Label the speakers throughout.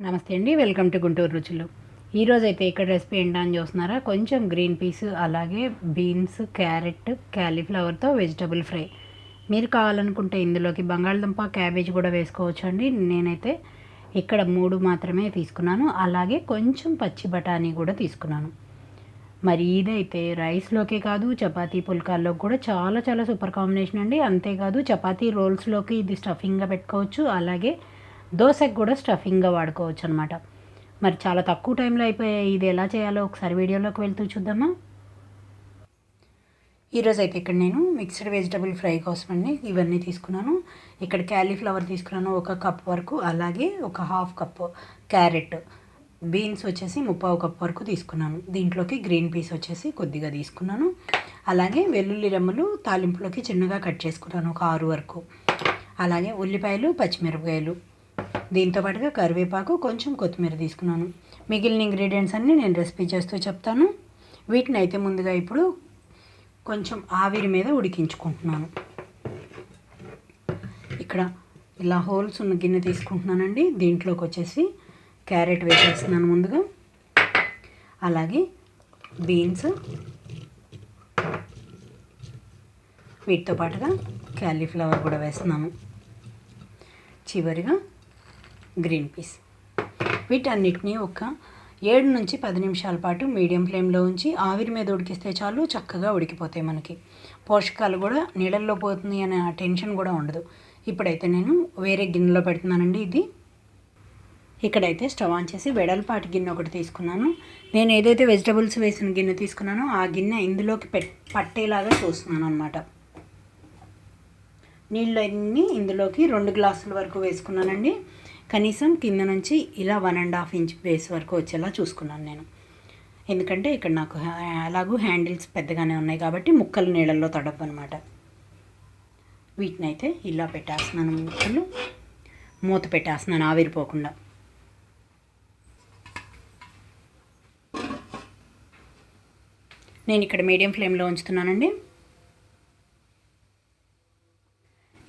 Speaker 1: నమస్తే అండి welcome to Guntur రుచులు. ఈరోజు అయితే ఇక్కడ రెసిపీ ఏంటని చూస్తున్నారా? కొంచెం గ్రీన్ పీస్ అలాగే బీన్స్ క్యారెట్ క్యాలీఫ్లవర్తో వెజిటబుల్ ఫ్రై. మీరు కావాలనుకుంటే ఇందులోకి బంగాళదుంప క్యాబేజ్ కూడా వేసుకోవచ్చు అండి నేనైతే ఇక్కడ మూడు మాత్రమే తీసుకున్నాను. అలాగే కొంచెం పచ్చి బఠానీ కూడా తీసుకున్నాను. మరి ఇదైతే రైస్లోకే కాదు చపాతీ పుల్కాల్లో కూడా చాలా చాలా సూపర్ కాంబినేషన్ అండి. అంతేకాదు చపాతీ రోల్స్లోకి ఇది స్టఫింగ్గా పెట్టుకోవచ్చు. అలాగే దోశకు కూడా స్టఫింగ్గా వాడుకోవచ్చు అనమాట మరి చాలా తక్కువ టైంలో అయిపోయే ఇది ఎలా చేయాలో ఒకసారి వీడియోలోకి వెళ్తూ చూద్దామా? ఈరోజు అయితే ఇక్కడ నేను మిక్స్డ్ వెజిటబుల్ ఫ్రై కోసం అండి ఇవన్నీ తీసుకున్నాను. ఇక్కడ క్యాలీఫ్లవర్ తీసుకున్నాను ఒక కప్ వరకు అలాగే ఒక హాఫ్ కప్ క్యారెట్. బీన్స్ వచ్చేసి ముప్పావు కప్ వరకు తీసుకున్నాను. దీంట్లోకి గ్రీన్ పీస్ వచ్చేసి కొద్దిగా తీసుకున్నాను. అలాగే వెల్లుల్లి రెమ్మలు తాలింపులోకి చిన్నగా కట్ చేసుకున్నాను ఒక ఆరు వరకు. అలాగే ఉల్లిపాయలు పచ్చిమిరపకాయలు దీంతో పాటుగా కరివేపాకు కొంచెం కొత్తిమీర తీసుకున్నాను. మిగిలిన ఇంగ్రీడియంట్స్ అన్నీ నేను రెసిపీ చేస్తూ చెప్తాను. వీటిని అయితే ముందుగా ఇప్పుడు కొంచెం ఆవిరి మీద ఉడికించుకుంటున్నాను. ఇక్కడ ఇలా హోల్స్ ఉన్న గిన్నె తీసుకుంటున్నానండి. దీంట్లోకి వచ్చేసి క్యారెట్ వేసేస్తున్నాను ముందుగా. అలాగే బీన్స్. వీటితో పాటుగా క్యాలీఫ్లవర్ కూడా వేస్తున్నాను. చివరిగా గ్రీన్ పీస్ వీటన్నిటినీ ఒక ఏడు నుంచి పది నిమిషాల పాటు మీడియం ఫ్లేమ్లో ఉంచి ఆవిరి మీద ఉడికిస్తే చాలు చక్కగా ఉడికిపోతాయి మనకి. పోషకాలు కూడా నీళ్ళల్లో పోతుంది అనే ఆ టెన్షన్ కూడా ఉండదు. ఇప్పుడైతే నేను వేరే గిన్నెలో పెడుతున్నానండి ఇది. ఇక్కడైతే స్టవ్ ఆన్ చేసి వెడల్పాటి గిన్నె ఒకటి తీసుకున్నాను. నేను ఏదైతే వెజిటబుల్స్ వేసిన గిన్నె తీసుకున్నానో ఆ గిన్నె ఇందులోకి పెట్ పట్టేలాగా చూస్తున్నాను అనమాట నీళ్ళన్నీ ఇందులోకి రెండు గ్లాసుల వరకు వేసుకున్నానండి. కనీసం కింద నుంచి ఇలా one and half inch base వరకు వచ్చేలా చూసుకున్నాను నేను. ఎందుకంటే ఇక్కడ నాకు అలాగూ హ్యాండిల్స్ పెద్దగానే ఉన్నాయి కాబట్టి ముక్కలు నీళ్ళల్లో తడపు అనమాట వీటిని అయితే ఇలా పెట్టేస్తున్నాను ముక్కలు. మూత పెట్టేస్తున్నాను ఆవిరిపోకుండా. నేను ఇక్కడ మీడియం ఫ్లేమ్లో ఉంచుతున్నానండి.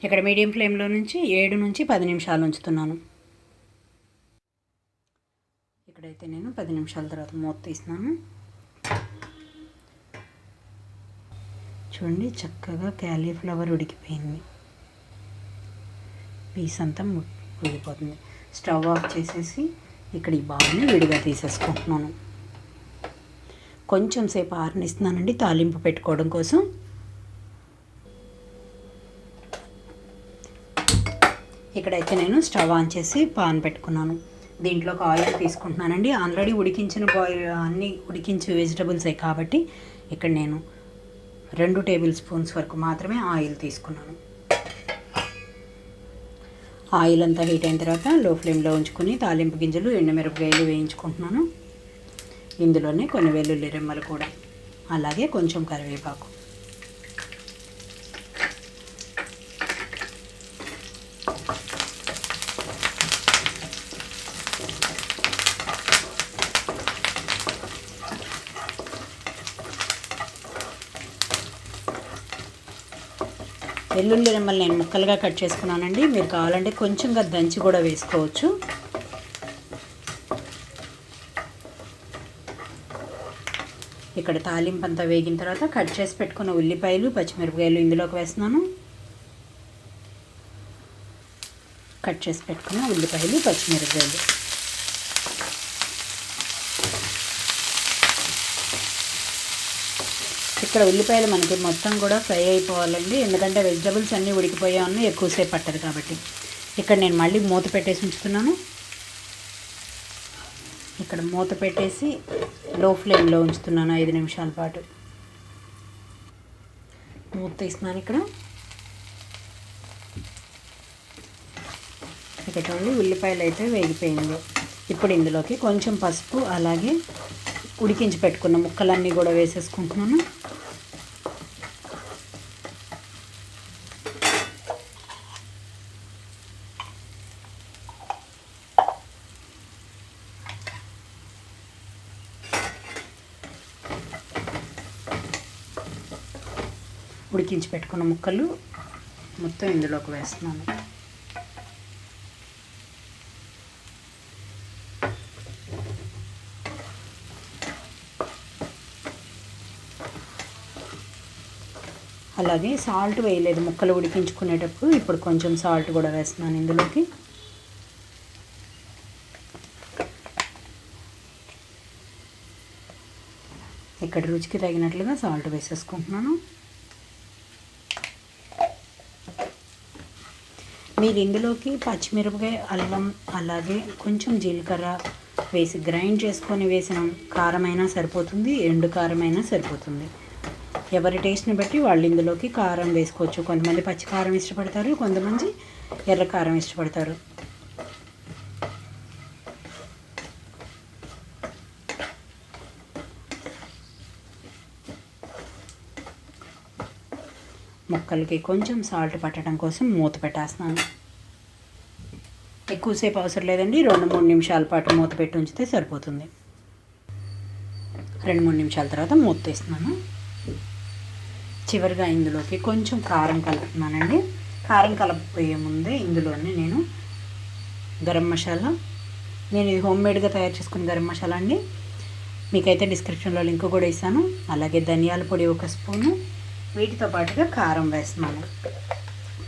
Speaker 1: ఇక్కడ మీడియం ఫ్లేమ్లో నుంచి ఏడు నుంచి పది నిమిషాలు ఉంచుతున్నాను. అయితే నేను పది నిమిషాల తర్వాత మూత తీసినాను చూడండి చక్కగా క్యాలీఫ్లవర్ ఉడికిపోయింది. పీస్ అంతా ఉడికిపోతుంది స్టవ్ ఆఫ్ చేసేసి ఇక్కడ ఈ బాల్ని విడిగా తీసేసుకుంటున్నాను. కొంచెం సేపు ఆరనిస్తున్నానండి తాలింపు పెట్టుకోవడం కోసం. ఇక్కడైతే నేను స్టవ్ ఆన్ చేసి పాన్ పెట్టుకున్నాను. దీంట్లోకి ఆయిల్ తీసుకుంటున్నానండి. ఆల్రెడీ ఉడికించిన బాయిల్ అన్నీ ఉడికించి వెజిటబుల్సే కాబట్టి ఇక్కడ నేను రెండు టేబుల్ స్పూన్స్ వరకు మాత్రమే ఆయిల్ తీసుకున్నాను. ఆయిల్ అంతా హీట్ అయిన తర్వాత లో ఫ్లేమ్లో ఉంచుకొని తాలింపు గింజలు ఎండుమిరపకాయలు వేయించుకుంటున్నాను. ఇందులోనే కొన్ని వెల్లుల్లి రెమ్మలు కూడా. అలాగే కొంచెం కరివేపాకు. వెల్లుల్లి రెమ్మలు నేను ముక్కలుగా కట్ చేసుకున్నానండి. మీరు కావాలంటే కొంచెంగా దంచి కూడా వేసుకోవచ్చు. ఇక్కడ తాలింపు అంతా వేగిన తర్వాత కట్ చేసి పెట్టుకున్న ఉల్లిపాయలు పచ్చిమిరపకాయలు ఇందులోకి వేస్తున్నాను. కట్ చేసి పెట్టుకున్న ఉల్లిపాయలు పచ్చిమిరపకాయలు. ఇక్కడ ఉల్లిపాయలు మనకి మొత్తం కూడా ఫ్రై అయిపోవాలండి. ఎందుకంటే వెజిటబుల్స్ అన్నీ ఉడికిపోయా ఉన్నాయి ఎక్కువసేపు పట్టదు కాబట్టి. ఇక్కడ నేను మళ్ళీ మూత పెట్టేసి ఉంచుతున్నాను. ఇక్కడ మూత పెట్టేసి లో ఫ్లేమ్లో ఉంచుతున్నాను ఐదు నిమిషాల పాటు. మూత తీస్తున్నాను ఇక్కడ. ఇక్కడ ఉల్లిపాయలు అయితే వేగిపోయింది ఇప్పుడు ఇందులోకి కొంచెం పసుపు అలాగే ఉడికించి పెట్టుకున్న ముక్కలన్నీ కూడా వేసేసుకుంటున్నాను. ఉడికించి పెట్టుకున్న ముక్కలు మొత్తం ఇందులోకి వేస్తున్నాను. అలాగే సాల్ట్ వేయలేదు ముక్కలు ఉడికించుకునేటప్పుడు ఇప్పుడు కొంచెం సాల్ట్ కూడా వేస్తున్నాను ఇందులోకి. ఇక్కడ రుచికి తగినట్లుగా సాల్ట్ వేసేసుకుంటున్నాను. మీరు ఇందులోకి పచ్చిమిరపకాయ అల్లం అలాగే కొంచెం జీలకర్ర వేసి గ్రైండ్ చేసుకొని వేసిన కారమైనా సరిపోతుంది ఎండు కారమైనా సరిపోతుంది. ఎవరి టేస్ట్ని బట్టి వాళ్ళు ఇందులోకి కారం వేసుకోవచ్చు. కొంతమంది పచ్చి కారం ఇష్టపడతారు కొంతమంది ఎర్ర కారం ఇష్టపడతారు. ముక్కలకి కొంచెం సాల్ట్ పట్టడం కోసం మూత పెట్టేస్తున్నాను. ఎక్కువసేపు అవసరం లేదండి రెండు మూడు నిమిషాల పాటు మూత పెట్టి ఉంచితే సరిపోతుంది. రెండు మూడు నిమిషాల తర్వాత మూత తీస్తున్నాను. చివరిగా ఇందులోకి కొంచెం కారం కలుపుతున్నానండి. కారం కలపబోయే ముందే ఇందులోనే నేను గరం మసాలా నేను ఇది హోమ్ మేడ్గా తయారు చేసుకున్న గరం మసాలా అండి. మీకైతే డిస్క్రిప్షన్లో లింక్ కూడా ఇస్తాను. అలాగే ధనియాల పొడి ఒక స్పూను వీటితో పాటుగా కారం వేస్తున్నాను.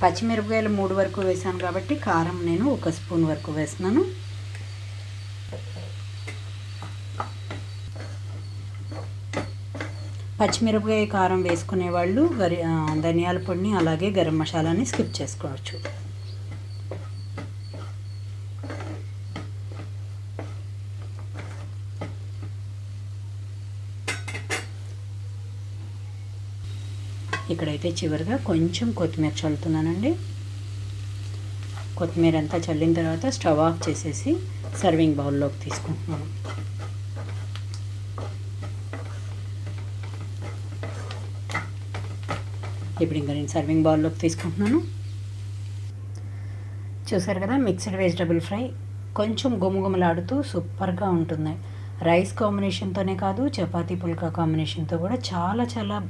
Speaker 1: పచ్చిమిరపకాయలు మూడు వరకు వేసాను కాబట్టి కారం నేను ఒక స్పూన్ వరకు వేస్తున్నాను. పచ్చిమిరపకాయ కారం వేసుకునే వాళ్ళు గరి ధనియాల పొడిని అలాగే గరం మసాలాని స్కిప్ చేసుకోవచ్చు. ఇక్కడైతే చివరిగా కొంచెం కొత్తిమీర చల్లుతున్నానండి. కొత్తిమీర అంతా చల్లిన తర్వాత స్టవ్ ఆఫ్ చేసేసి సర్వింగ్ బౌల్లోకి తీసుకుంటున్నాను. ఇప్పుడు ఇంకా నేను సర్వింగ్ బౌల్లోకి తీసుకుంటున్నాను. చూసారు కదా మిక్స్డ్ వెజిటబుల్ ఫ్రై. కొంచెం గుమగుమలాడుతూ సూపర్గా ఉంటుంది. రైస్ కాంబినేషన్తోనే కాదు చపాతీ పుల్కా కాంబినేషన్తో కూడా చాలా చాలా